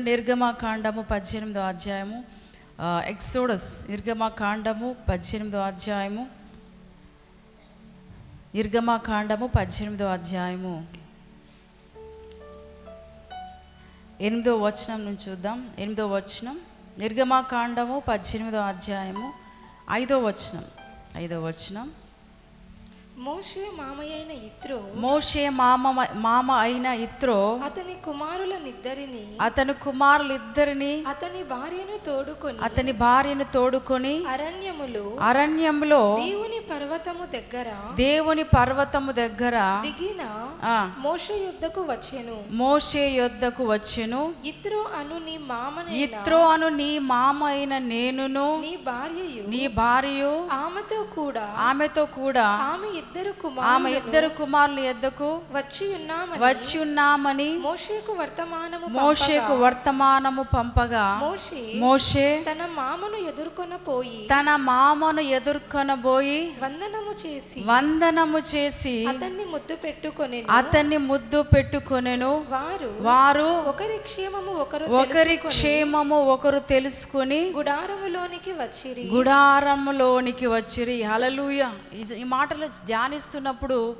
చూడండి నిర్గమాకాండము పద్దెనిమిదో అధ్యాయము ఎక్సోడస్ నిర్గమకాండము పద్దెనిమిదో అధ్యాయము నిర్గమకాండము పద్దెనిమిదో అధ్యాయము. ఎనిమిదో వచనం నుంచి చూద్దాం. ఎనిమిదో వచనం నిర్గమాకాండము పద్దెనిమిదో అధ్యాయము ఐదో వచనం ఐదో వచనం. మోషే మామయ్యైన ఇత్రో మోషే మామ మామ అయిన ఇత్రో అతని కుమారులనిద్దరిని అతని కుమారులిద్దరిని అతని భార్యను తోడుకొని అతని భార్యను తోడుకొని అరణ్యములో అరణ్యంలో దేవుని పర్వతము దగ్గర దేవుని పర్వతము దగ్గర దిగిన ఆ, మోషే యుద్ధకు వచ్చెను. మోషే యొద్దకు వచ్చెను. ఇత్రో అను నీ మామనైన ఇత్రో అను నీ మామ అయిన నేనును నీ భార్యయు నీ భార్యయు ఆమెతో కూడా ఆమెతో కూడా ఆమె ఇద్దరు ఆమె ఇద్దరు కుమారుల యొద్దకు వచ్చి ఉన్నామని వచ్చి ఉన్నామని మోషేకు వర్తమానము మోషేకు వర్తమానము పంపగా మోషే మోషే తన మామను ఎదుర్కొన పోయి తన మామను ఎదుర్కొనబోయి వందనము చేసి వందనము చేసి అతన్ని ముద్దు పెట్టుకొని అతన్ని ముద్దు పెట్టుకొనెను. వారు వారు ఒకరి క్షేమము ఒకరు ఒకరి క్షేమము ఒకరు తెలుసుకొని గుడారములోనికి వచ్చిరి. గుడారములోనికి వచ్చిరి. హలలుయ ఈ మాటలు ధ్యానిస్తున్నప్పుడు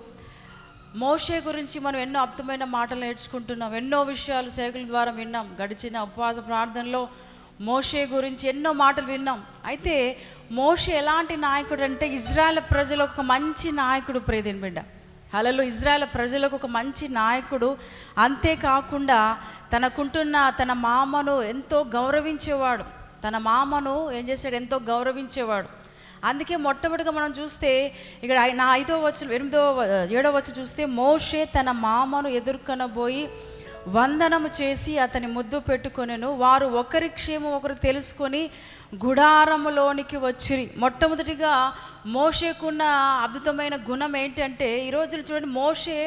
మోషే గురించి మనం ఎన్నో అర్థమైన మాటలు నేర్చుకుంటున్నాం. ఎన్నో విషయాలు సేకుల ద్వారా విన్నాం. గడిచిన ఉపవాస ప్రార్థనలో మోషే గురించి ఎన్నో మాటలు విన్నాం. అయితే మోషే ఎలాంటి నాయకుడు అంటే ఇజ్రాయెల్ ప్రజలకు ఒక మంచి నాయకుడు ప్రేదిన్ బిడ్డ. హలలో ఇజ్రాయెల్ ప్రజలకు ఒక మంచి నాయకుడు. అంతేకాకుండా తనకుంటున్న తన మామను ఎంతో గౌరవించేవాడు. తన మామను ఏం చేశాడు? ఎంతో గౌరవించేవాడు. అందుకే మొట్టమొదటిగా మనం చూస్తే ఇక్కడ నా ఐదో వచ్చిన ఎనిమిదో ఏడో వచ్చి చూస్తే మోషే తన మామను ఎదుర్కొనబోయి వందనము చేసి అతని ముద్దు పెట్టుకొనెను. వారు ఒకరి క్షేమం ఒకరు తెలుసుకొని గుడారములోనికి వచ్చిరి. మొట్టమొదటిగా మోషేకున్న అద్భుతమైన గుణం ఏంటంటే ఈ రోజులు చూడండి మోషే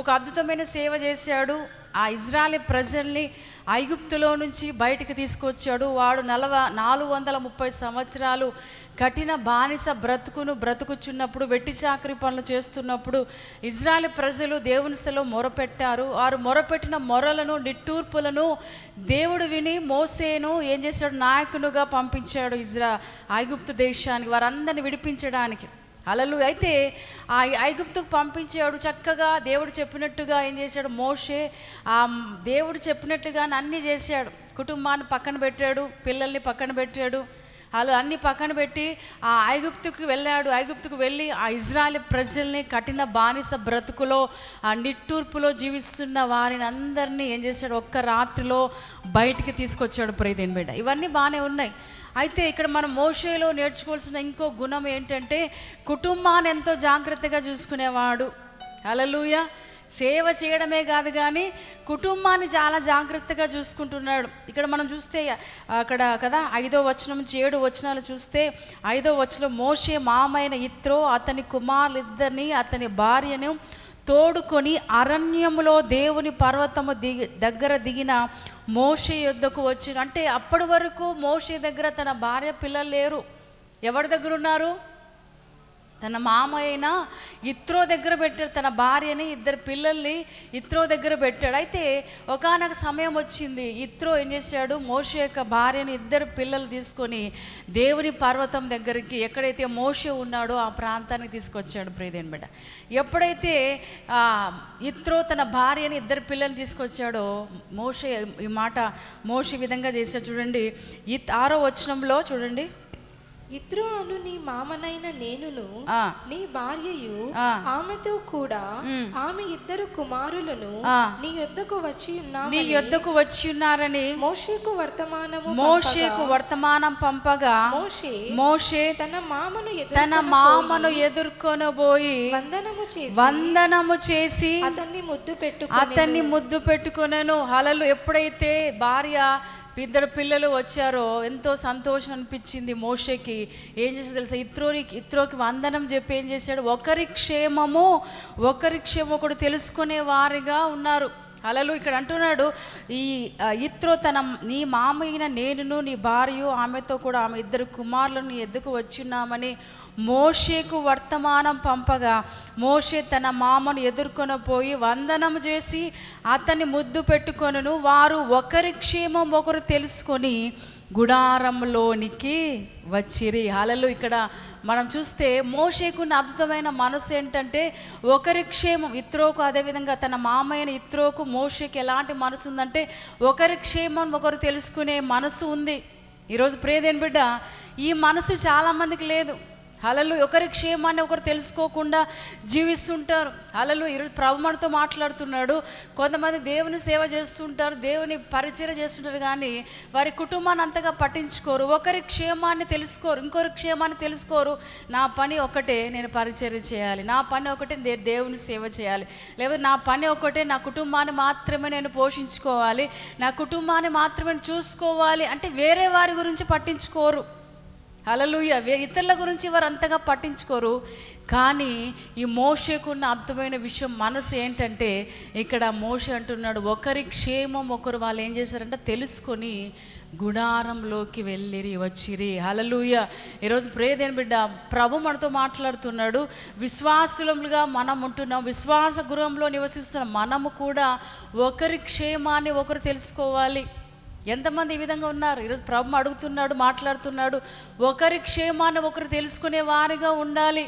ఒక అద్భుతమైన సేవ చేశాడు. ఆ ఇజ్రాయల్ ప్రజల్ని ఐగుప్తులో నుంచి బయటికి తీసుకొచ్చాడు. వాడు నలవ నాలుగు వందల ముప్పై సంవత్సరాలు కఠిన బానిస బ్రతుకును బ్రతుకుచున్నప్పుడు వెట్టి చాకరి పనులు చేస్తున్నప్పుడు ఇజ్రాయల్ ప్రజలు దేవునిసలో మొరపెట్టారు. వారు మొరపెట్టిన మొరలను నిట్టూర్పులను దేవుడు విని మోసేను ఏం చేశాడు? నాయకునుగా పంపించాడు ఇజ్రా ఐగుప్తు దేశానికి వారందరిని విడిపించడానికి. అలలు అయితే ఆ ఐగుప్తుకు పంపించాడు చక్కగా దేవుడు చెప్పినట్టుగా ఏం చేశాడు? మోషే ఆ దేవుడు చెప్పినట్టుగా అన్నీ చేశాడు. కుటుంబాన్ని పక్కన పెట్టాడు పిల్లల్ని పక్కన పెట్టాడు. అలా అన్ని పక్కన పెట్టి ఆ ఐగుప్తుకు వెళ్ళాడు. ఐగుప్తుకు వెళ్ళి ఆ ఇజ్రాయల్ ప్రజల్ని కఠిన బానిస బ్రతుకులో ఆ నిట్టూర్పులో జీవిస్తున్న వారిని అందరినీ ఏం చేశాడు? ఒక్క రాత్రిలో బయటికి తీసుకొచ్చాడు ప్రైదేన్ బిడ్డ. ఇవన్నీ బాగానే ఉన్నాయి. అయితే ఇక్కడ మనం మోషేలో నేర్చుకోవాల్సిన ఇంకో గుణం ఏంటంటే కుటుంబాన్ని ఎంతో జాగ్రత్తగా చూసుకునేవాడు. అలలుయ సేవ చేయడమే కాదు కానీ కుటుంబాన్ని చాలా జాగ్రత్తగా చూసుకుంటున్నాడు. ఇక్కడ మనం చూస్తే అక్కడ కదా ఐదో వచనం నుంచి ఏడు వచనాలు చూస్తే ఐదో వచనం మోషే మామైన ఇత్రో అతని కుమారులిద్దరిని అతని భార్యను తోడుకొని అరణ్యములో దేవుని పర్వతము దిగి దగ్గర దిగిన మోషే యుద్ధకు వచ్చి అంటే అప్పటి వరకు మోషే దగ్గర తన భార్య పిల్లలు లేరు. ఎవరి దగ్గర ఉన్నారు? తన మామ అయినా ఇత్రో దగ్గర పెట్టాడు తన భార్యని ఇద్దరు పిల్లల్ని ఇత్రో దగ్గర పెట్టాడు. అయితే ఒకనొక సమయం వచ్చింది ఇత్రో ఏం చేశాడు మోషే యొక్క భార్యని ఇద్దరు పిల్లలు తీసుకొని దేవుని పర్వతం దగ్గరికి ఎక్కడైతే మోషే ఉన్నాడో ఆ ప్రాంతానికి తీసుకొచ్చాడు ప్రియదేని బిడ్డ. ఎప్పుడైతే ఇత్రో తన భార్యని ఇద్దరు పిల్లల్ని తీసుకొచ్చాడో మోషే ఈ మాట మోషే విధంగా చేశాడు. చూడండి ఈ ఆరో వచనంలో చూడండి. ఇత్రో అను నీ మామనైన నేనును. నీ భార్యయు. ఆమెతో కూడా ఆమె ఇద్దరు కుమారులను. నీ యొద్దకు వచ్చి నీ ఉన్నామని యొద్దకు వచ్చి ఉన్నారని మోషేకు వర్తమానము మోషేకు వర్తమానం పంపగా మోషే మోషే తన మామను తన ఎదుర్కొన మామను ఎదుర్కొనబోయి వందనము చేసి వందనము చేసి అతన్ని ముద్దు పెట్టు అతన్ని ముద్దు పెట్టుకొనెను హలలు ఎప్పుడైతే భార్య ఇద్దరు పిల్లలు వచ్చారో ఎంతో సంతోషం అనిపించింది మోషేకి. ఏం చేసి తెలుసా? ఇత్రోని ఇత్రోకి వందనం చెప్పి ఏం చేశాడు? ఒకరి క్షేమము ఒకరి క్షేమం ఒకడు తెలుసుకునే వారిగా ఉన్నారు. అలలు ఇక్కడ అంటున్నాడు ఈ ఇత్రో తన నీ మామయ్యన నేనును నీ భార్య ఆమెతో కూడా ఆమె ఇద్దరు కుమారులను ఎద్దుకు వచ్చిన్నామని మోషేకు వర్తమానం పంపగా మోషే తన మామను ఎదుర్కొని పోయి వందనం చేసి అతన్ని ముద్దు పెట్టుకొనును. వారు ఒకరి క్షేమం ఒకరు తెలుసుకొని గుడారంలోనికి వచ్చిరి. హలలు ఇక్కడ మనం చూస్తే మోషేకున్న అద్భుతమైన మనసు ఏంటంటే ఒకరి క్షేమం. ఇత్రోకు అదేవిధంగా తన మామైన ఇత్రోకు మోషేకి ఎలాంటి మనసు ఉందంటే ఒకరి క్షేమం ఒకరు తెలుసుకునే మనసు ఉంది. ఈరోజు ప్రేదేని బిడ్డ ఈ మనసు చాలామందికి లేదు. హలలు ఒకరి క్షేమాన్ని ఒకరు తెలుసుకోకుండా జీవిస్తుంటారు. హలలు ఈరోజు ప్రభు మనతో మాట్లాడుతున్నాడు. కొంతమంది దేవుని సేవ చేస్తుంటారు దేవుని పరిచయం చేస్తుంటారు కానీ వారి కుటుంబాన్ని అంతగా పట్టించుకోరు. ఒకరి క్షేమాన్ని తెలుసుకోరు ఇంకొకరి క్షేమాన్ని తెలుసుకోరు. నా పని ఒకటే నేను పరిచయం చేయాలి. నా పని ఒకటే దే- దేవుని సేవ చేయాలి. లేకపోతే నా పని ఒకటే నా కుటుంబాన్ని మాత్రమే నేను పోషించుకోవాలి. నా కుటుంబాన్ని మాత్రమే చూసుకోవాలి. అంటే వేరే వారి గురించి పట్టించుకోరు. హలలుయ ఇతరుల గురించి వారు అంతగా పట్టించుకోరు. కానీ ఈ మోషకున్న అద్భుతమైన విషయం మనసు ఏంటంటే ఇక్కడ మోష అంటున్నాడు ఒకరి క్షేమం ఒకరు వాళ్ళు ఏం చేశారంటే తెలుసుకొని గుడారంలోకి వెళ్ళిరి వచ్చిరి. హలలుయ ఈరోజు ప్రేదేని బిడ్డ ప్రభు మనతో మాట్లాడుతున్నాడు. విశ్వాసులములుగా మనం ఉంటున్నాం. విశ్వాస గృహంలో నివసిస్తున్న మనము కూడా ఒకరి క్షేమాన్ని ఒకరు తెలుసుకోవాలి. ఎంతమంది ఈ విధంగా ఉన్నారు? ఈరోజు ప్రభు అడుగుతున్నాడు మాట్లాడుతున్నాడు. ఒకరి క్షేమాన్ని ఒకరు తెలుసుకునే వారిగా ఉండాలి.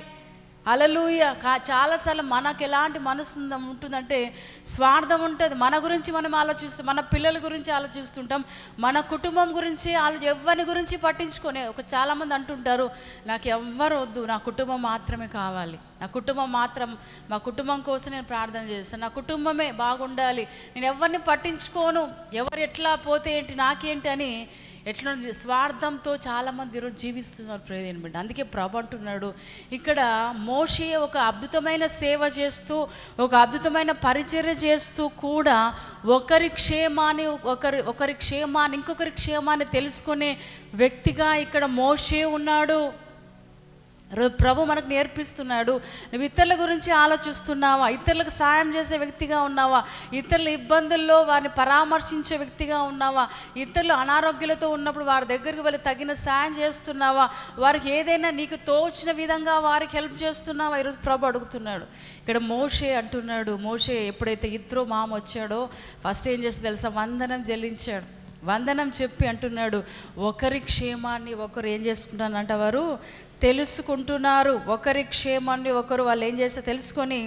అలలుయ కా చాలాసార్లు మనకు ఎలాంటి మనసు ఉంటుందంటే స్వార్థం ఉంటుంది. మన గురించి మనం ఆలోచిస్తాం మన పిల్లల గురించి ఆలోచిస్తుంటాం. మన కుటుంబం గురించి ఆలో ఎవరి గురించి పట్టించుకొని ఒక చాలామంది అంటుంటారు నాకు ఎవ్వరు వద్దు నా కుటుంబం మాత్రమే కావాలి. నా కుటుంబం మాత్రం మా కుటుంబం కోసం నేను ప్రార్థన చేస్తాను. నా కుటుంబమే బాగుండాలి. నేను ఎవరిని పట్టించుకోను. ఎవరు ఎట్లా పోతే ఏంటి నాకేంటి అని ఎట్లా స్వార్థంతో చాలామంది ఈరోజు జీవిస్తున్నారు ప్రేదేని బిడ్డ. అందుకే ప్రభు అంటున్నాడు ఇక్కడ మోషే ఒక అద్భుతమైన సేవ చేస్తూ ఒక అద్భుతమైన పరిచర్య చేస్తూ కూడా ఒకరి క్షేమాన్ని ఒకరి ఒకరి క్షేమాన్ని ఇంకొకరి క్షేమాన్ని తెలుసుకునే వ్యక్తిగా ఇక్కడ మోషే ఉన్నాడు. ప్రభు మనకు నేర్పిస్తున్నాడు. నువ్వు ఇతరుల గురించి ఆలోచిస్తున్నావా? ఇతరులకు సాయం చేసే వ్యక్తిగా ఉన్నావా? ఇతరుల ఇబ్బందుల్లో వారిని పరామర్శించే వ్యక్తిగా ఉన్నావా? ఇతరులు అనారోగ్యాలతో ఉన్నప్పుడు వారి దగ్గరికి వెళ్ళి తగిన సాయం చేస్తున్నావా? వారికి ఏదైనా నీకు తోచిన విధంగా వారికి హెల్ప్ చేస్తున్నావా? ఈరోజు ప్రభు అడుగుతున్నాడు. ఇక్కడ మోషే అంటున్నాడు. మోషే ఎప్పుడైతే ఇద్దరు మామ వచ్చాడో ఫస్ట్ ఏం చేసి తెలుసా? వందనం చెల్లించాడు వందనం చెప్పి అంటున్నాడు ఒకరి క్షేమాన్ని ఒకరు ఏం చేసుకుంటానంట వారు? తెలుసుకుంటున్నారు. ఒకరి క్షేమాన్ని ఒకరు వాళ్ళు ఏం చేస్తే తెలుసుకొని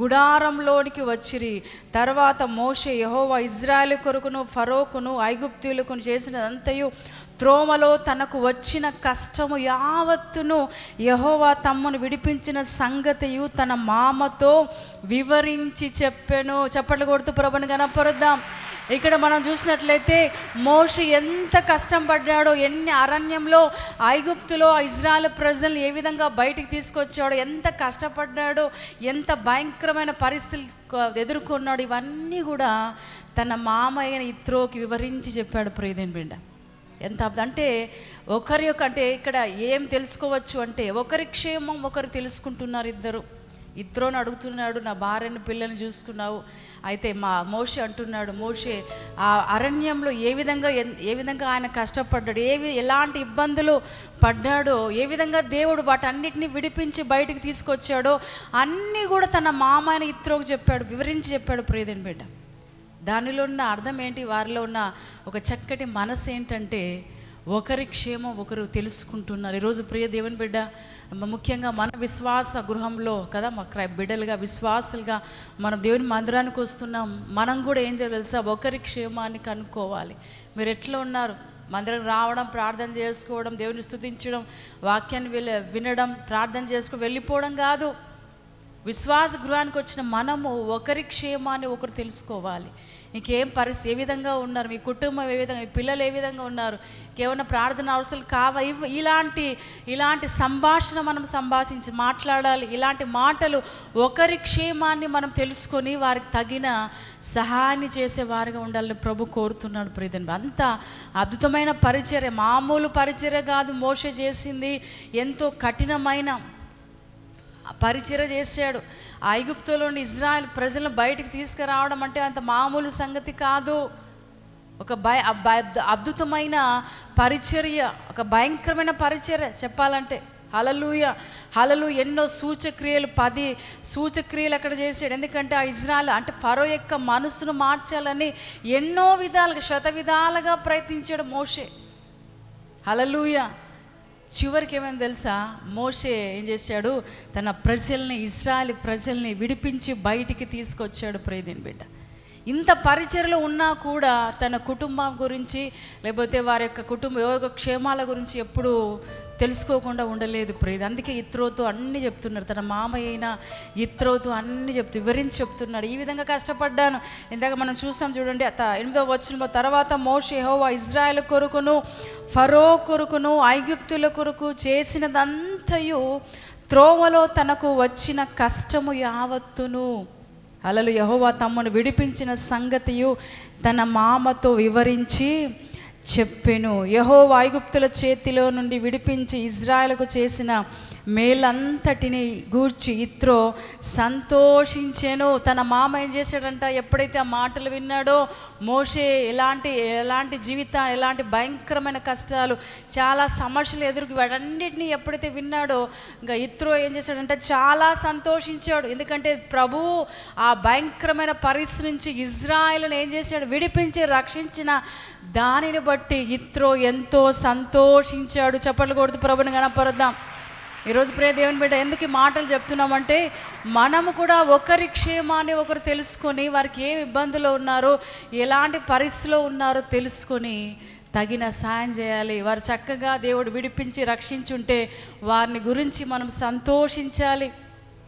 గుడారంలోనికి వచ్చిరి. తర్వాత మోషే యహోవా ఇజ్రాయెల్ కొరకును ఫరోకును ఐగుప్తులకును చేసినదంతయు త్రోమలో తనకు వచ్చిన కష్టము యావత్తును యహోవా తమ్మును విడిపించిన సంగతియు తన మామతో వివరించి చెప్పాను. చప్పట్లు కొడుతూ ప్రభుని కనపరుద్దాం ఇక్కడ మనం చూసినట్లయితే మోష ఎంత కష్టం పడ్డాడో ఎన్ని అరణ్యంలో ఐగుప్తులో ఇజ్రాయల్ ప్రజలను ఏ విధంగా బయటికి తీసుకొచ్చాడో ఎంత కష్టపడ్డాడో ఎంత భయంకరమైన పరిస్థితులు ఎదుర్కొన్నాడు ఇవన్నీ కూడా తన మామయ్య ఇత్రోకి వివరించి చెప్పాడు ప్రియదేని బిడ్డ. ఎంత అంటే ఒకరి యొక్క అంటే ఇక్కడ ఏం తెలుసుకోవచ్చు అంటే ఒకరి క్షేమం ఒకరు తెలుసుకుంటున్నారు ఇద్దరు. ఇద్దరుని అడుగుతున్నాడు నా భార్యను పిల్లని చూసుకున్నావు. అయితే మా మోషే అంటున్నాడు మోషే ఆ అరణ్యంలో ఏ విధంగా ఏ విధంగా ఆయన కష్టపడ్డాడు? ఏ ఎలాంటి ఇబ్బందులు పడ్డాడో? ఏ విధంగా దేవుడు వాటన్నిటిని విడిపించి బయటికి తీసుకొచ్చాడో? అన్నీ కూడా తన మామైన ఇత్రోకు చెప్పాడు వివరించి చెప్పాడు ప్రియదని బిడ్డ. దానిలో ఉన్న అర్థం ఏంటి? వారిలో ఉన్న ఒక చక్కటి మనసు ఏంటంటే ఒకరి క్షేమం ఒకరు తెలుసుకుంటున్నారు. ఈరోజు ప్రియ దేవుని బిడ్డ ముఖ్యంగా మన విశ్వాస గృహంలో కదా మా బిడ్డలుగా విశ్వాసులుగా మనం దేవుని మందిరానికి వస్తున్నాం. మనం కూడా ఏం చేయాలి తెలుసా? ఒకరి క్షేమాన్ని కనుక్కోవాలి. మీరు ఎట్లా ఉన్నారు? మందిరం రావడం ప్రార్థన చేసుకోవడం దేవుని స్థుతించడం వాక్యాన్ని విల- వినడం ప్రార్థన చేసుకో వెళ్ళిపోవడం కాదు. విశ్వాస గృహానికి వచ్చిన మనము ఒకరి క్షేమాన్ని ఒకరు తెలుసుకోవాలి. ఇంకేం పరిస్థితి ఏ విధంగా ఉన్నారు? మీ కుటుంబం ఏ విధంగా మీ పిల్లలు ఏ విధంగా ఉన్నారు? ఇంకేమైనా ప్రార్థన అవసరాలు కావ? ఇలాంటి ఇలాంటి సంభాషణ మనం సంభాషించి మాట్లాడాలి. ఇలాంటి మాటలు ఒకరి క్షేమాన్ని మనం తెలుసుకొని వారికి తగిన సహాయాన్ని చేసే వారిగా ఉండాలని ప్రభు కోరుతున్నాడు ప్రియదని అంత అద్భుతమైన పరిచర్య మామూలు పరిచర్య కాదు. మోస చేసింది ఎంతో కఠినమైన పరిచయ చేశాడు. ఐగుప్తులో ఇజ్రాయెల్ ప్రజలను బయటికి తీసుకురావడం అంటే అంత మామూలు సంగతి కాదు. ఒక భయ అద్భుతమైన పరిచర్య ఒక భయంకరమైన పరిచర్య చెప్పాలంటే. హలలుయ హలలు ఎన్నో సూచక్రియలు పది సూచక్రియలు అక్కడ చేశాడు. ఎందుకంటే ఆ ఇజ్రాయల్ అంటే ఫరో యొక్క మనసును మార్చాలని ఎన్నో విధాలుగా శత విధాలుగా ప్రయత్నించాడు మోషే. హలలుయ చివరికి ఏమైంది తెలుసా? మోషే ఏం చేశాడు? తన ప్రజల్ని ఇస్రాయల్ ప్రజల్ని విడిపించి బయటికి తీసుకొచ్చాడు ప్రేదిన్ బిడ్డ. ఇంత పరిచయలో ఉన్నా కూడా తన కుటుంబం గురించి లేకపోతే వారి యొక్క కుటుంబ యోగ క్షేమాల గురించి ఎప్పుడూ తెలుసుకోకుండా ఉండలేదు ప్రేది అందుకే ఇత్రోతో అన్ని చెప్తున్నారు. తన మామయ్య అయినా ఇత్రోతో అన్ని చెప్తూ వివరించి చెప్తున్నాడు. ఈ విధంగా కష్టపడ్డాను. ఇందాక మనం చూసాం చూడండి అత ఎనిమిదో వచ్చిన తర్వాత మోషే హోవా ఇజ్రాయెల్ కొరకును ఫరో కొరకును ఐగుప్తుల కొరకు చేసినదంతయు త్రోవలో తనకు వచ్చిన కష్టము యావత్తును. అలలు యహోవా తమ్మును విడిపించిన సంగతియు తన మామతో వివరించి చెప్పెను. యహో వాయుగుప్తుల చేతిలో నుండి విడిపించి ఇజ్రాయెల్కు చేసిన మేలంతటిని గూర్చి ఇత్రో సంతోషించాను. తన మామ ఏం చేశాడంట? ఎప్పుడైతే ఆ మాటలు విన్నాడో మోషే ఎలాంటి ఎలాంటి జీవితం ఎలాంటి భయంకరమైన కష్టాలు చాలా సమస్యలు ఎదురు వాటన్నిటిని ఎప్పుడైతే విన్నాడో ఇంకా ఇత్రో ఏం చేశాడంటే చాలా సంతోషించాడు. ఎందుకంటే ప్రభు ఆ భయంకరమైన పరిస్థితి నుంచి ఇజ్రాయెల్ని ఏం చేశాడు? విడిపించి రక్షించిన దానిని బట్టి ఇత్రో ఎంతో సంతోషించాడు. చప్పట్లు కొడుతూ ప్రభుని కనపరుద్దాం ఈరోజు ప్రే దేవుని బిడ్డ ఎందుకు ఈ మాటలు చెప్తున్నామంటే మనము కూడా ఒకరి క్షేమాన్ని ఒకరు తెలుసుకొని వారికి ఏం ఇబ్బందులు ఉన్నారో ఎలాంటి పరిస్థితిలో ఉన్నారో తెలుసుకొని తగిన సాయం చేయాలి. వారు చక్కగా దేవుడు విడిపించి రక్షించుంటే వారిని గురించి మనం సంతోషించాలి.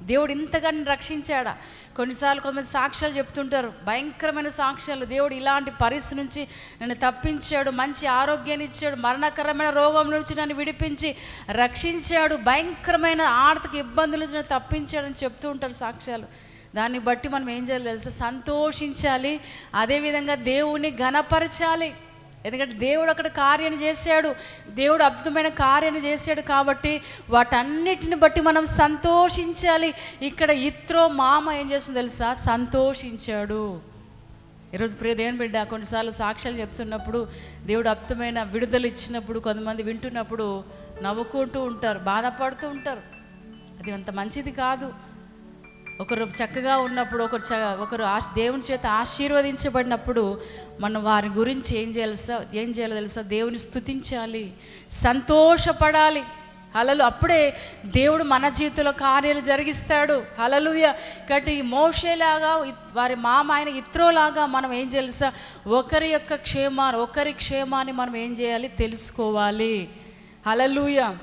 దేవుడు ఇంతగాని రక్షించాడా? కొన్నిసార్లు కొంతమంది సాక్ష్యాలు చెప్తుంటారు. భయంకరమైన సాక్ష్యాలు. దేవుడు ఇలాంటి పరిస్థితి నుంచి నన్ను తప్పించాడు మంచి ఆరోగ్యాన్ని ఇచ్చాడు మరణకరమైన రోగం నుంచి నన్ను విడిపించి రక్షించాడు భయంకరమైన ఆర్థిక ఇబ్బందుల నుంచి నన్ను తప్పించాడని చెప్తూ ఉంటారు సాక్ష్యాలు. దాన్ని బట్టి మనం ఏం చేయాలి తెలుసా? సంతోషించాలి. అదేవిధంగా దేవుణ్ణి ఘనపరచాలి. ఎందుకంటే దేవుడు అక్కడ కార్యాన్ని చేశాడు. దేవుడు అద్భుతమైన కార్యాన్ని చేశాడు కాబట్టి వాటన్నిటిని బట్టి మనం సంతోషించాలి. ఇక్కడ ఇత్రో మామ ఏం చేస్తుంది తెలుసా? సంతోషించాడు. ఈరోజు ప్రియ దేవుని బిడ్డ కొన్నిసార్లు సాక్ష్యాలు చెప్తున్నప్పుడు దేవుడు అద్భుతమైన విడుదల ఇచ్చినప్పుడు కొంతమంది వింటున్నప్పుడు నవ్వుకుంటూ ఉంటారు బాధపడుతూ ఉంటారు. అది అంత మంచిది కాదు. ఒకరు చక్కగా ఉన్నప్పుడు ఒకరు చ ఒకరు ఆశ దేవుని చేత ఆశీర్వదించబడినప్పుడు మనం వారి గురించి ఏం చేయాల్సా ఏం చేయాలో తెలుసా? దేవుని స్థుతించాలి సంతోషపడాలి. అలలు అప్పుడే దేవుడు మన జీవితంలో కార్యాలు జరిగిస్తాడు. అలలుయ కాబట్టి ఈ మోషేలాగా వారి మామ ఆయన ఇత్రోలాగా మనం ఏం తెలుసా? ఒకరి యొక్క క్షేమాన్ని ఒకరి క్షేమాన్ని మనం ఏం చేయాలి? తెలుసుకోవాలి. అలలుయ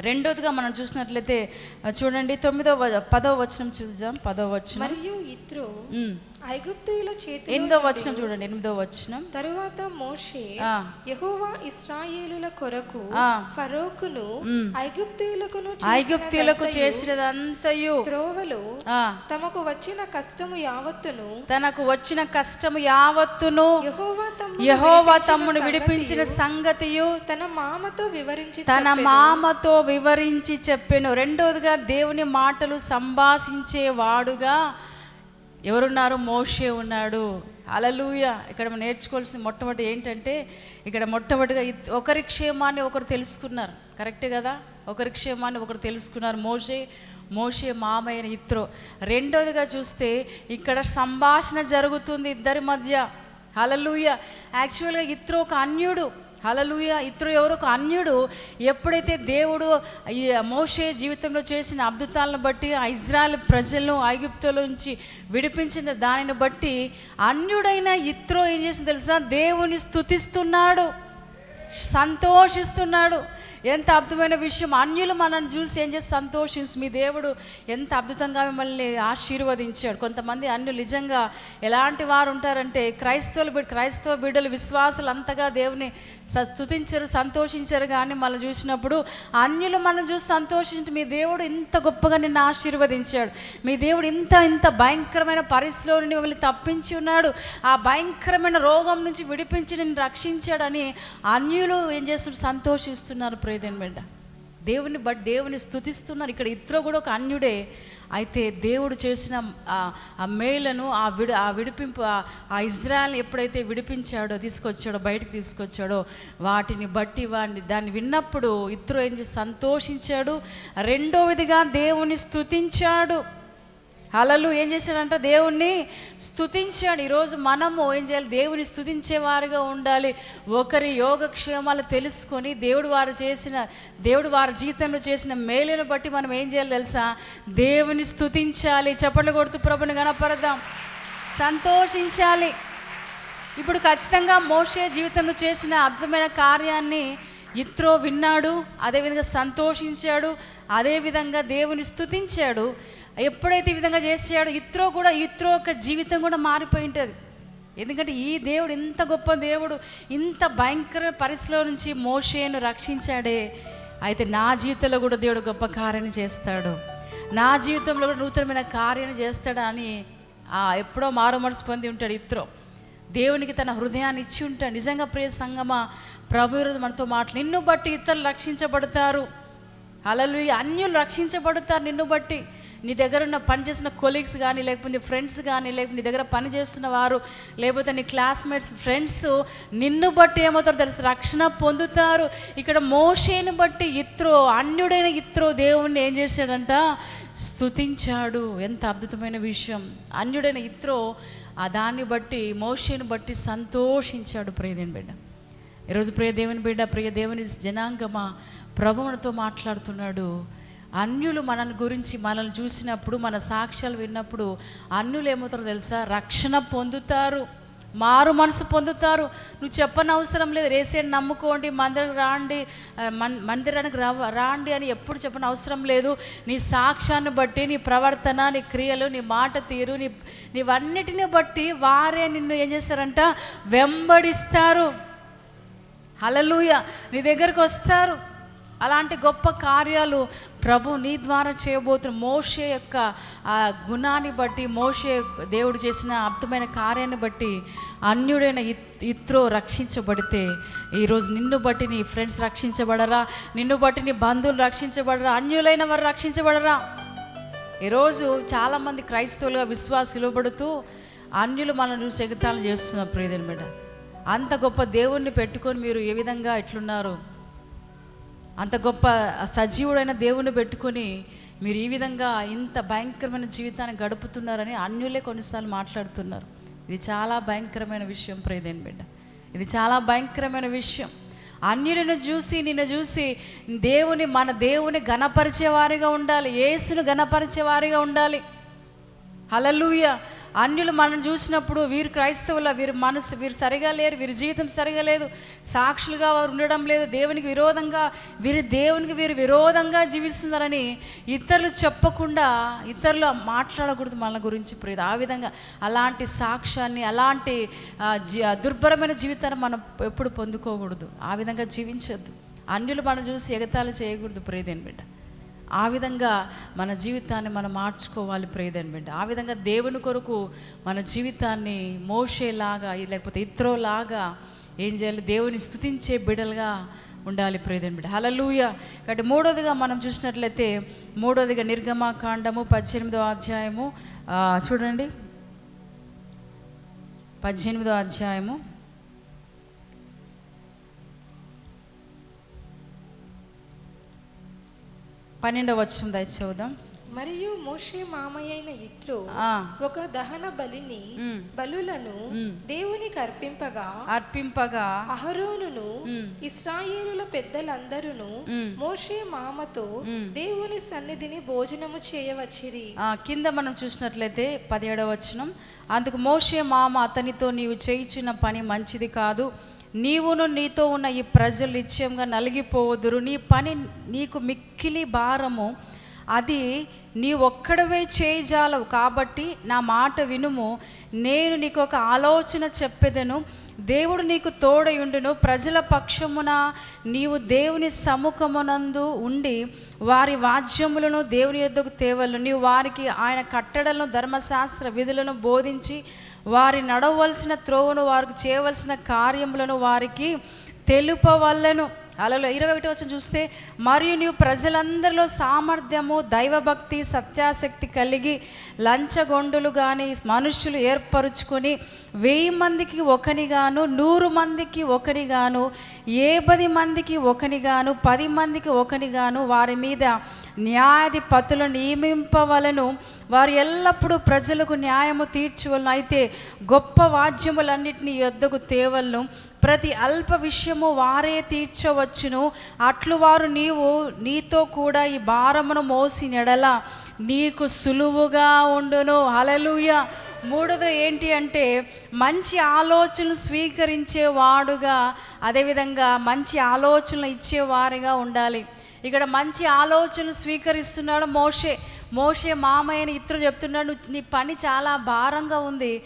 రెండోదిగా మనం చూసినట్లయితే చూడండి తొమ్మిదో పదో వచనం చూద్దాం. పదో వచనం. మరియు ఇత్రో. ఐగుప్తుల చేతిలో ఎనిమిదో వచనం చూడండి ఎనిమిదో వచనం. తరువాత మోషే. యెహోవా ఇస్రాయేలుల కొరకు. ఫరోకును ఐగుప్తులకును ఐగుప్తులకు చేసినదంతయు త్రోవలో తమకు వచ్చిన కష్టము యావత్తును తనకు వచ్చిన కష్టము యావత్తును యెహోవా తమ్మును విడిపించిన సంగతియు తన మామతో వివరించి తన మామతో వివరించి చెప్పెను. రెండోదిగా దేవుని మాటలు సంభాషించేవాడుగా ఎవరున్నారు? మోషే ఉన్నాడు. అలలుయ ఇక్కడ మనం నేర్చుకోవాల్సిన మొట్టమొదటి ఏంటంటే ఇక్కడ మొట్టమొదటిగా ఒకరి క్షేమాన్ని ఒకరు తెలుసుకున్నారు. కరెక్టే కదా? ఒకరి క్షేమాన్ని ఒకరు తెలుసుకున్నారు. మోషే మోషే మామయ్య ఇత్రో. రెండోదిగా చూస్తే ఇక్కడ సంభాషణ జరుగుతుంది ఇద్దరి మధ్య. అలలుయ యాక్చువల్గా ఇత్రో ఒక అన్యుడు. హలలుయ ఇతరు ఎవరు? ఒక అన్యుడు. ఎప్పుడైతే దేవుడు ఈ మోషే జీవితంలో చేసిన అద్భుతాలను బట్టి ఆ ఇజ్రాయల్ ప్రజలను ఐగుప్తుల నుంచి విడిపించిన దానిని బట్టి అన్యుడైన ఇత్రో ఏం చేసింది తెలుసా? దేవుని స్థుతిస్తున్నాడు సంతోషిస్తున్నాడు. ఎంత అద్భుతమైన విషయం. అన్యులు మనల్ని చూసి ఏం చేసి సంతోషించి మీ దేవుడు ఎంత అద్భుతంగా మిమ్మల్ని ఆశీర్వదించాడు. కొంతమంది అన్యులు నిజంగా ఎలాంటి వారు ఉంటారంటే క్రైస్తవులు క్రైస్తవ బిడ్డలు విశ్వాసులు అంతగా దేవుని స్తుతించరు సంతోషించరు. కానీ మనం చూసినప్పుడు అన్యులు మనం చూసి సంతోషించి మీ దేవుడు ఇంత గొప్పగా నిన్ను ఆశీర్వదించాడు. మీ దేవుడు ఇంత ఇంత భయంకరమైన పరిస్థితిలో నుండి మిమ్మల్ని తప్పించి ఉన్నాడు. ఆ భయంకరమైన రోగం నుంచి విడిపించి నిన్ను రక్షించాడని అన్యులు ఏం చేస్తున్నారు? సంతోషిస్తున్నారు. ప్రేదన్ బిడ్డ? దేవుని బట్ దేవుని స్థుతిస్తున్నారు ఇక్కడ ఇత్రో కూడా ఒక అన్యుడే. అయితే దేవుడు చేసిన ఆ- మేలను ఆ విడి ఆ విడిపింపు ఆ- ఇజ్రాయల్ ఎప్పుడైతే విడిపించాడో తీసుకొచ్చాడో బయటకు తీసుకొచ్చాడో వాటిని బట్టి వాడిని దాన్ని విన్నప్పుడు ఇత్రో ఏం చేసి సంతోషించాడు. రెండవదిగా దేవుని స్థుతించాడు హలలు ఏం చేశాడంట? దేవుణ్ణి స్థుతించాడు ఈరోజు మనము ఏం చేయాలి? దేవుని స్థుతించేవారుగా ఉండాలి. ఒకరి యోగక్షేమాలు తెలుసుకొని దేవుడు వారు చేసిన దేవుడు వారి జీవితంలో చేసిన మేలును బట్టి మనం ఏం చేయాలి తెలుసా? దేవుని స్థుతించాలి చప్పట్లు కొడుతూ ప్రభుని గణపరదాం సంతోషించాలి. ఇప్పుడు ఖచ్చితంగా మోషే జీవితంలో చేసిన అద్భుతమైన కార్యాన్ని ఇత్రో విన్నాడు అదేవిధంగా సంతోషించాడు అదేవిధంగా దేవుని స్థుతించాడు ఎప్పుడైతే ఈ విధంగా చేసాడో ఇత్రో కూడా ఇత్రో యొక్క జీవితం కూడా మారిపోయి ఉంటుంది. ఎందుకంటే ఈ దేవుడు ఇంత గొప్ప దేవుడు ఇంత భయంకర పరిస్థితిలో నుంచి మోషేను రక్షించాడే అయితే నా జీవితంలో కూడా దేవుడు గొప్ప కార్యాన్ని చేస్తాడు. నా జీవితంలో కూడా నూతనమైన కార్యాన్ని చేస్తాడా అని ఎప్పుడో మారు మనసు పొంది ఉంటాడు ఇత్రో. దేవునికి తన హృదయాన్ని ఇచ్చి ఉంటాడు. నిజంగా ప్రియ సంగమా ప్రభు మనతో మాటలు నిన్ను బట్టి ఇతరులు రక్షించబడతారు. అలలు అన్యులు రక్షించబడతారు నిన్ను బట్టి. నీ దగ్గర ఉన్న పనిచేసిన కొలీగ్స్ కానీ లేకపోతే ఫ్రెండ్స్ కానీ లేకపోతే నీ దగ్గర పని చేస్తున్న వారు లేకపోతే నీ క్లాస్మేట్స్ ఫ్రెండ్స్ నిన్ను బట్టి ఏమవుతారో తెలుసు? రక్షణ పొందుతారు. ఇక్కడ మోషేని బట్టి ఇత్రో అన్యుడైన ఇత్రో దేవుణ్ణి ఏం చేశాడంట? స్తుతించాడు. ఎంత అద్భుతమైన విషయం. అన్యుడైన ఇత్రో ఆ దాన్ని బట్టి మోషేని బట్టి సంతోషించాడు ప్రియదేని బిడ్డ. ఈరోజు ప్రియ దేవుని బిడ్డ ప్రియ దేవుని జనాంగమా ప్రభువునితో మాట్లాడుతున్నాడు. అన్యులు మనల్ని గురించి మనల్ని చూసినప్పుడు మన సాక్ష్యాలు విన్నప్పుడు అన్యులు ఏమవుతారో తెలుసా? రక్షణ పొందుతారు. మారు మనసు పొందుతారు. నువ్వు చెప్పని అవసరం లేదు. రేసేని నమ్ముకోండి మందిరం రాండి మన్ మందిరానికి రవ రాండి అని ఎప్పుడు చెప్పని అవసరం లేదు. నీ సాక్ష్యాన్ని బట్టి నీ ప్రవర్తన నీ క్రియలు నీ మాట తీరు నీ నీవన్నిటిని బట్టి వారే నిన్ను ఏం చేస్తారంట? వెంబడిస్తారు. హలలుయ నీ దగ్గరకు వస్తారు. అలాంటి గొప్ప కార్యాలు ప్రభు నీ ద్వారా చేయబోతున్న మోషే యొక్క ఆ గుణాన్ని బట్టి మోషే దేవుడు చేసిన అర్థమైన కార్యాన్ని బట్టి అన్యుడైన ఇత్ ఇత్రో రక్షించబడితే ఈరోజు నిన్ను బట్టి నీ ఫ్రెండ్స్ రక్షించబడరా నిన్ను బట్టి నీ బంధువులు రక్షించబడరా అన్యులైన వారు రక్షించబడరా. ఈరోజు చాలామంది క్రైస్తవులుగా విశ్వాసం ఇవ్వబడుతూ అన్యులు మనల్ని చూసి ఎగతాళం చేస్తున్నారు ప్రియదని బిడ్డ. అంత గొప్ప దేవుణ్ణి పెట్టుకొని మీరు ఏ విధంగా ఎట్లున్నారు అంత గొప్ప సజీవుడైన దేవుని పెట్టుకొని మీరు ఈ విధంగా ఇంత భయంకరమైన జీవితాన్ని గడుపుతున్నారని అన్యులే కొన్నిసార్లు మాట్లాడుతున్నారు. ఇది చాలా భయంకరమైన విషయం ప్రేదేని బిడ్డ. ఇది చాలా భయంకరమైన విషయం. అన్యులను చూసి నిన్ను చూసి దేవుని మన దేవుని గణపరిచేవారిగా ఉండాలి. యేసును గణపరిచేవారిగా ఉండాలి. హలలుయ అన్యులు మనం చూసినప్పుడు వీరు క్రైస్తవుల వీరి మనసు వీరు సరిగా లేరు వీరి జీవితం సరిగా లేదు. సాక్షులుగా వారు ఉండడం లేదు. దేవునికి విరోధంగా వీరి దేవునికి వీరు విరోధంగా జీవిస్తున్నారని ఇతరులు చెప్పకుండా ఇతరులు మాట్లాడకూడదు మన గురించి ప్రియత ఆ విధంగా అలాంటి సాక్ష్యాన్ని అలాంటి జీ దుర్భరమైన జీవితాన్ని మనం ఎప్పుడు పొందుకోకూడదు. ఆ విధంగా జీవించద్దు. అన్యులు మనం చూసి ఎగతాళి చేయకూడదు ప్రియదేని బిడ్డ. ఆ విధంగా మన జీవితాన్ని మనం మార్చుకోవాలి ప్రేదని బిడ్డ ఆ విధంగా దేవుని కొరకు మన జీవితాన్ని మోషేలాగా లేకపోతే ఇత్రోలాగా ఏం చేయాలి? దేవుని స్థుతించే బిడలుగా ఉండాలి ప్రేదని బిడ్డ హలలుయ కాబట్టి మూడోదిగా మనం చూసినట్లయితే మూడోదిగా నిర్గమాకాండము పద్దెనిమిదో అధ్యాయము చూడండి. పద్దెనిమిదో అధ్యాయము. పన్నెండవ వచ్చిన దయచేద్దాం మరియు మోషే మామయ్యైన ఇత్రో ఒక దహన బలిని. బలులను దేవునికి అర్పింపగా అర్పింపగా అహరోనును ఇస్రాయేలుల పెద్దలందరూ. మోషే మామతో దేవుని సన్నిధిని భోజనము చేయవచ్చిరి. ఆ, కింద మనం చూసినట్లయితే పదిహేడవ వచనం. అందుకు మోషే మామ అతనితో నీవు చేయించిన పని మంచిది కాదు. నీవును నీతో ఉన్న ఈ ప్రజలు నిశ్చయంగా నలిగిపోవదురు. నీ పని నీకు మిక్కిలి భారము. అది నీ ఒక్కడవే చేయజాలవు కాబట్టి నా మాట వినుము. నేను నీకు ఒక ఆలోచన చెప్పేదను. దేవుడు నీకు తోడయుండును ప్రజల పక్షమున నీవు దేవుని సముఖమునందు ఉండి వారి వాద్యములను దేవుని యొద్దకు తేవలను. నీవు వారికి ఆయన కట్టడలను ధర్మశాస్త్ర విధులను బోధించి వారి నడవలసిన త్రోవను వారికి చేయవలసిన కార్యములను వారికి తెలుపవలను. అలలో ఇరవై ఒకటి వచ్చి చూస్తే మరియు నీవు ప్రజలందరిలో సామర్థ్యము దైవభక్తి సత్యాసక్తి కలిగి లంచగొండులు కానీ మనుషులు ఏర్పరుచుకొని వెయ్యి మందికి ఒకనిగాను నూరు మందికి ఒకనిగాను ఏ పది మందికి ఒకనిగాను పది మందికి ఒకనిగాను వారి మీద న్యాయాధిపతులు నియమింపవలను. వారు ఎల్లప్పుడూ ప్రజలకు న్యాయము తీర్చవలను. అయితే గొప్ప వాద్యములన్నిటిని యొద్దకు తేవలను. ప్రతి అల్ప విషయము వారే తీర్చవచ్చును. అట్లు వారు నీవు నీతో కూడా ఈ భారమును మోసి నెడల. నీకు సులువుగా ఉండును. హలలుయ మూడోది ఏంటి అంటే మంచి ఆలోచనలు స్వీకరించేవాడుగా అదేవిధంగా మంచి ఆలోచనలు ఇచ్చేవారిగా ఉండాలి. ఇక్కడ మంచి ఆలోచనలు స్వీకరిస్తున్నాడు మోషే. మోషే మామయ్యని ఇతరులు చెప్తున్నాడు "నువ్వు- నీ పని చాలా భారంగా ఉంది.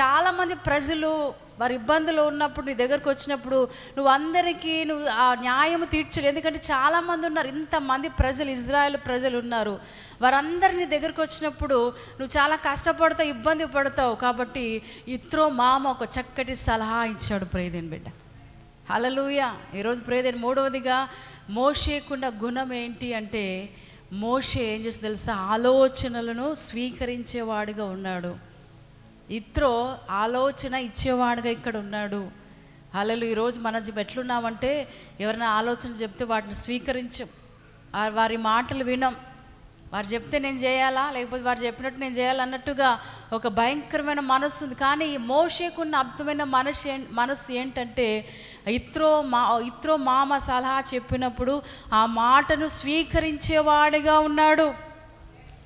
చాలామంది ప్రజలు వారి ఇబ్బందులు ఉన్నప్పుడు నీ దగ్గరకు వచ్చినప్పుడు నువ్వు అందరికీ నువ్వు ఆ న్యాయం తీర్చలేదు ఎందుకంటే చాలామంది ఉన్నారు ఇంతమంది ప్రజలు ఇజ్రాయెల్ ప్రజలు ఉన్నారు. వారందరి నీ దగ్గరకు వచ్చినప్పుడు నువ్వు చాలా కష్టపడతావు ఇబ్బంది పడతావు. కాబట్టి ఇత్రో మామ ఒక చక్కటి సలహా ఇచ్చాడు ప్రేదేన్ బిడ్డ. హలలుయ ఈరోజు ప్రేదేన్ మూడవదిగా మోషేకున్న గుణం ఏంటి అంటే మోషే ఏం చేసి తెలుసా? ఆలోచనలను స్వీకరించేవాడిగా ఉన్నాడు. ఇత్రో ఆలోచన ఇచ్చేవాడుగా ఇక్కడ ఉన్నాడు. అలలు ఈరోజు మన ఎట్లున్నామంటే ఎవరైనా ఆలోచన చెప్తే వాటిని స్వీకరించం. వారి మాటలు వినం. వారు చెప్తే నేను చేయాలా? లేకపోతే వారు చెప్పినట్టు నేను చేయాలన్నట్టుగా ఒక భయంకరమైన మనస్సు ఉంది. కానీ మోషేకున్న అర్థమైన మనసు ఏం- మనస్సు ఏంటంటే ఇత్రో మా ఇత్రో మామ సలహా చెప్పినప్పుడు ఆ మాటను స్వీకరించేవాడిగా ఉన్నాడు.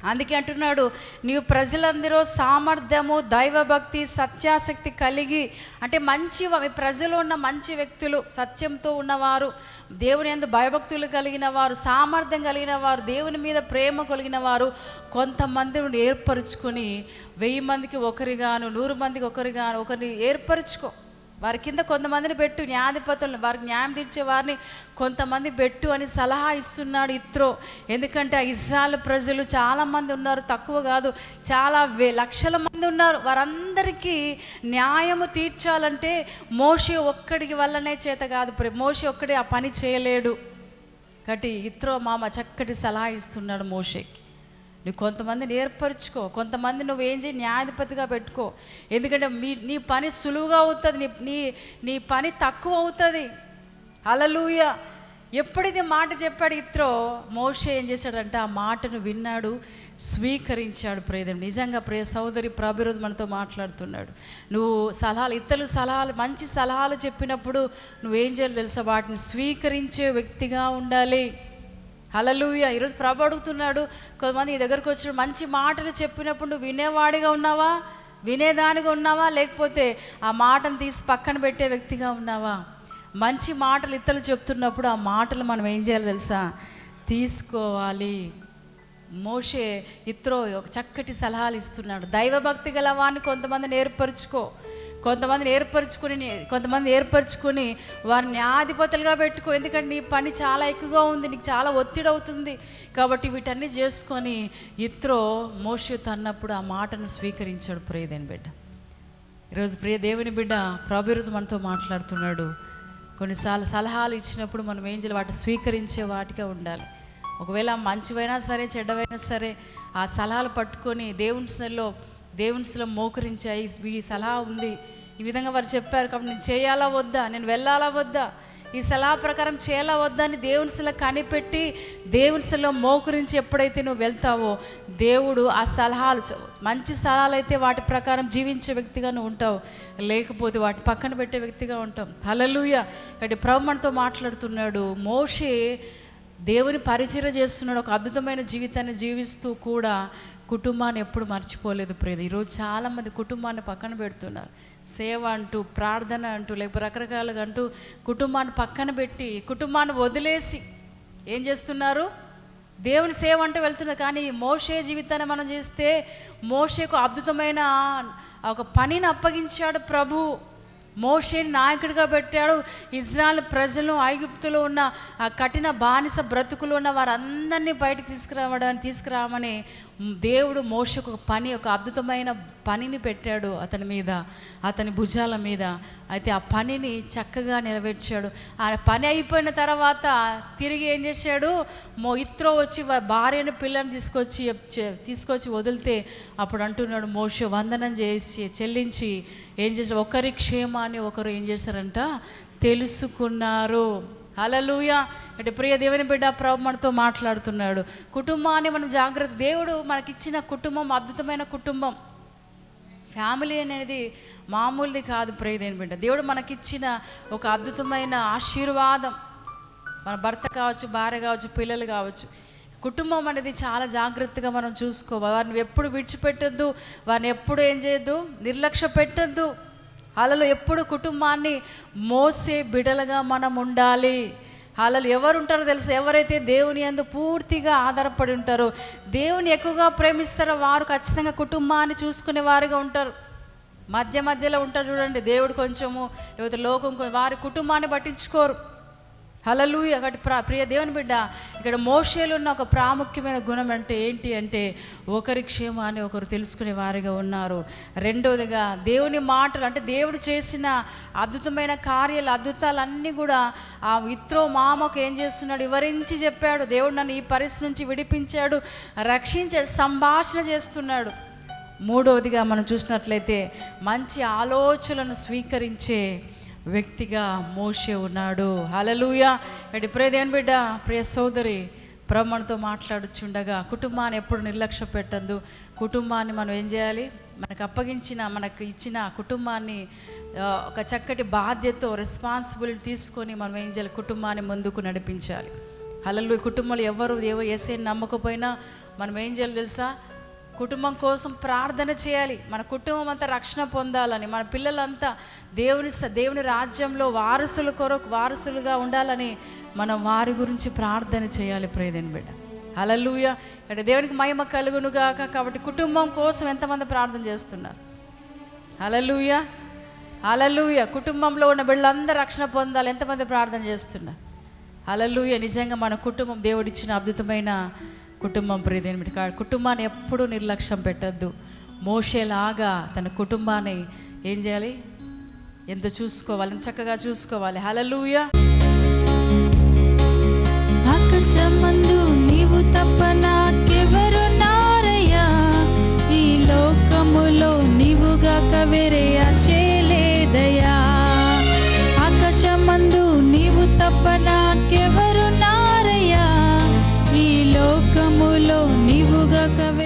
అందుకే అంటున్నాడు నీవు ప్రజలందరూ సామర్థ్యము దైవభక్తి సత్యాసక్తి కలిగి అంటే మంచి ప్రజలు ఉన్న మంచి వ్యక్తులు సత్యంతో ఉన్నవారు దేవుని ఎందు భయభక్తులు కలిగిన వారు సామర్థ్యం కలిగిన వారు దేవుని మీద ప్రేమ కలిగిన వారు కొంతమందిని ఏర్పరుచుకొని వెయ్యి మందికి ఒకరిగాను నూరు మందికి ఒకరిగాను ఒకరిని ఏర్పరచుకో. వారి కింద కొంతమందిని పెట్టు న్యాయాధిపతులను వారికి న్యాయం తీర్చే వారిని కొంతమంది పెట్టు అని సలహా ఇస్తున్నాడు ఇత్రో. ఎందుకంటే ఆ ఇజ్రాయల్ ప్రజలు చాలామంది ఉన్నారు తక్కువ కాదు చాలా వే లక్షల మంది ఉన్నారు. వారందరికీ న్యాయము తీర్చాలంటే మోషి ఒక్కడికి వల్లనే చేత కాదు ప్ర- ఒక్కడే ఆ పని చేయలేడు. కాబట్టి ఇత్రో మామ చక్కటి సలహా ఇస్తున్నాడు మోషేకి. నువ్వు కొంతమందిని ఏర్పరచుకో. కొంతమంది నువ్వు ఏం చేయి న్యాయాధిపతిగా పెట్టుకో. ఎందుకంటే మీ నీ పని సులువుగా అవుతుంది నీ నీ నీ పని తక్కువ అవుతుంది. అలలుయ ఎప్పుడైతే మాట చెప్పాడు ఇత్రో మోషే ఏం చేశాడంటే ఆ మాటను విన్నాడు స్వీకరించాడు ప్రేదం నిజంగా ప్రే సోదరి ప్రభు మనతో మాట్లాడుతున్నాడు. నువ్వు సలహాలు ఇతరులు సలహాలు మంచి సలహాలు చెప్పినప్పుడు నువ్వేం చేయాలి తెలుసా? వాటిని స్వీకరించే వ్యక్తిగా ఉండాలి. హలలుయ ఈరోజు ప్రభు అడుగుతున్నాడు కొంతమంది నీ దగ్గరకు వచ్చిన మంచి మాటలు చెప్పినప్పుడు నువ్వు వినేవాడిగా ఉన్నావా? వినేదానిగా ఉన్నావా? లేకపోతే ఆ మాటను తీసి పక్కన పెట్టే వ్యక్తిగా ఉన్నావా? మంచి మాటలు ఇతరులు చెప్తున్నప్పుడు ఆ మాటలు మనం ఏం చేయాలి తెలుసా? తీసుకోవాలి. మోషే ఇత్రో ఒక చక్కటి సలహాలు ఇస్తున్నాడు. దైవభక్తి గలవాన్ని కొంతమంది నేర్పరుచుకో కొంతమందిని ఏర్పరచుకుని కొంతమంది ఏర్పరచుకొని వారిని ఆధిపతులుగా పెట్టుకో. ఎందుకంటే నీ పని చాలా ఎక్కువగా ఉంది నీకు చాలా ఒత్తిడి అవుతుంది. కాబట్టి వీటన్నీ చేసుకొని ఇత్రో మోషతో అన్నప్పుడు ఆ మాటను స్వీకరించాడు ప్రియదేని బిడ్డ. ఈరోజు ప్రియ దేవుని బిడ్డ ప్రభు ఈరోజు మనతో మాట్లాడుతున్నాడు. కొన్నిసార్లు సలహాలు ఇచ్చినప్పుడు మనం ఏం చేయాలి? వాటిని స్వీకరించే వాటిగా ఉండాలి. ఒకవేళ మంచివైనా సరే చెడ్డవైనా సరే ఆ సలహాలు పట్టుకొని దేవుని సరిలో దేవునిలో మోకరించాయి ఈ సలహా ఉంది. ఈ విధంగా వారు చెప్పారు కాబట్టి నేను చేయాలా వద్దా? నేను వెళ్ళాలా వద్దా? ఈ సలహా ప్రకారం చేయాలా వద్దా? అని దేవుని కనిపెట్టి దేవునిసలో మోకరించి ఎప్పుడైతే నువ్వు వెళ్తావో దేవుడు ఆ సలహాలు మంచి సలహాలు అయితే వాటి ప్రకారం జీవించే వ్యక్తిగా నువ్వు ఉంటావు. లేకపోతే వాటి పక్కన పెట్టే వ్యక్తిగా ఉంటాం. హలలుయ కాబట్టి ప్రభు మనతో మాట్లాడుతున్నాడు. మోషే దేవుని పరిచయం చేస్తున్నాడు. ఒక అద్భుతమైన జీవితాన్ని జీవిస్తూ కూడా కుటుంబాన్ని ఎప్పుడు మర్చిపోలేదు ప్రేద ఈరోజు చాలామంది కుటుంబాన్ని పక్కన పెడుతున్నారు. సేవ అంటూ ప్రార్థన అంటూ లేకపోతే రకరకాలుగా అంటూ కుటుంబాన్ని పక్కన పెట్టి కుటుంబాన్ని వదిలేసి ఏం చేస్తున్నారు? దేవుని సేవ అంటూ వెళ్తున్నారు. కానీ మోషే జీవితాన్ని మనం చేస్తే మోషేకు అద్భుతమైన ఒక పనిని అప్పగించాడు ప్రభు. మోషేని నాయకుడిగా పెట్టాడు. ఇజ్రాయల్ ప్రజలు ఐగుప్తులో ఉన్న ఆ కఠిన బానిస బ్రతుకులు ఉన్న వారందరినీ బయటకు తీసుకురావడానికి తీసుకురామని దేవుడు మోషకు ఒక పని ఒక అద్భుతమైన పనిని పెట్టాడు అతని మీద అతని భుజాల మీద. అయితే ఆ పనిని చక్కగా నెరవేర్చాడు. ఆ పని అయిపోయిన తర్వాత తిరిగి ఏం చేశాడు? మో ఇత్రో వచ్చి భార్యను పిల్లని తీసుకొచ్చి తీసుకొచ్చి వదిలితే అప్పుడు అంటున్నాడు మోష వందనం చేసి చెల్లించి ఏం చేశారు ఒకరి క్షేమాన్ని ఒకరు ఏం చేశారంట? తెలుసుకున్నారు. హలలుయ అంటే ప్రియ దేవుని బిడ్డ ప్రభు మనతో మాట్లాడుతున్నాడు. కుటుంబాన్ని మనం జాగ్రత్త దేవుడు మనకిచ్చిన కుటుంబం అద్భుతమైన కుటుంబం. ఫ్యామిలీ అనేది మామూలుది కాదు ప్రియదేని బిడ్డ. దేవుడు మనకిచ్చిన ఒక అద్భుతమైన ఆశీర్వాదం. మన భర్త కావచ్చు భార్య కావచ్చు పిల్లలు కావచ్చు. కుటుంబం అనేది చాలా జాగ్రత్తగా మనం చూసుకోవాలి. వారిని ఎప్పుడు విడిచిపెట్టద్దు. వారిని ఎప్పుడు ఏం చేయొద్దు? నిర్లక్ష్య పెట్టద్దు. అలలు ఎప్పుడు కుటుంబాన్ని మోసే బిడలుగా మనం ఉండాలి. అలలు ఎవరు ఉంటారో తెలుసు? ఎవరైతే దేవుని అందు పూర్తిగా ఆధారపడి ఉంటారో దేవుని ఎక్కువగా ప్రేమిస్తారో వారు ఖచ్చితంగా కుటుంబాన్ని చూసుకునే వారుగా ఉంటారు. మధ్య మధ్యలో ఉంటారు చూడండి దేవుడు కొంచెము లేకపోతే లోకం వారి కుటుంబాన్ని పట్టించుకోరు. హలలు ఒకటి ప్రా ప్రియ దేవుని బిడ్డ ఇక్కడ మోషేలు ఉన్న ఒక ప్రాముఖ్యమైన గుణం అంటే ఏంటి అంటే ఒకరి క్షేమాన్ని ఒకరు తెలుసుకునే వారిగా ఉన్నారు. రెండవదిగా దేవుని మాటలు అంటే దేవుడు చేసిన అద్భుతమైన కార్యాలు అద్భుతాలన్నీ కూడా ఆ ఇత్రో మామకు ఏం చేస్తున్నాడు? వివరించి చెప్పాడు. దేవుడు నన్ను ఈ పరిస్థితి నుంచి విడిపించాడు రక్షించాడు సంభాషణ చేస్తున్నాడు. మూడవదిగా మనం చూసినట్లయితే మంచి ఆలోచనలను స్వీకరించే వ్యక్తిగా మోసే ఉన్నాడు. హలలుయ ఎడి ప్రేదేని బిడ్డ ప్రియ సోదరి బ్రహ్మణతో మాట్లాడుచుండగా కుటుంబాన్ని ఎప్పుడు నిర్లక్ష్య పెట్టద్దు కుటుంబాన్ని మనం ఏం చేయాలి? మనకు అప్పగించిన మనకు ఇచ్చిన కుటుంబాన్ని ఒక చక్కటి బాధ్యత రెస్పాన్సిబిలిటీ తీసుకొని మనం ఏం చేయాలి? కుటుంబాన్ని ముందుకు నడిపించాలి. అలలు కుటుంబంలో ఎవరు ఏవో ఏసే నమ్మకపోయినా మనం ఏం చేయాలి తెలుసా? కుటుంబం కోసం ప్రార్థన చేయాలి. మన కుటుంబం అంతా రక్షణ పొందాలని మన పిల్లలంతా దేవుని దేవుని రాజ్యంలో వారసుల కొరకు వారసులుగా ఉండాలని మనం వారి గురించి ప్రార్థన చేయాలి ప్రేదని బిడ్డ. అలలుయ ఇక్కడ దేవునికి మహిమ కలుగునుగాక కాబట్టి కుటుంబం కోసం ఎంతమంది ప్రార్థన చేస్తున్నారు? అలలుయ అలలుయ కుటుంబంలో ఉన్న బిడ్డలందరూ రక్షణ పొందాలి. ఎంతమంది ప్రార్థన చేస్తున్నారు? అలలుయ నిజంగా మన కుటుంబం దేవుడిచ్చిన అద్భుతమైన కుటుంబం ప్రియదేని బిడ్డ కుటుంబాన్ని ఎప్పుడూ నిర్లక్ష్యం పెట్టద్దు. మోషేలాగా తన కుటుంబాన్ని ఏం చేయాలి? ఎంత చూసుకోవాలి చక్కగా చూసుకోవాలి. హలలుయా ఆకాశమందు నీవు తప్ప నాకెవరు నారయ్యా. ఈ లోకములో నీవుగాక వేరే ఆశలేదయా ఆకాశమందు నీవు తప్ప నాకెవరు lugar que vem.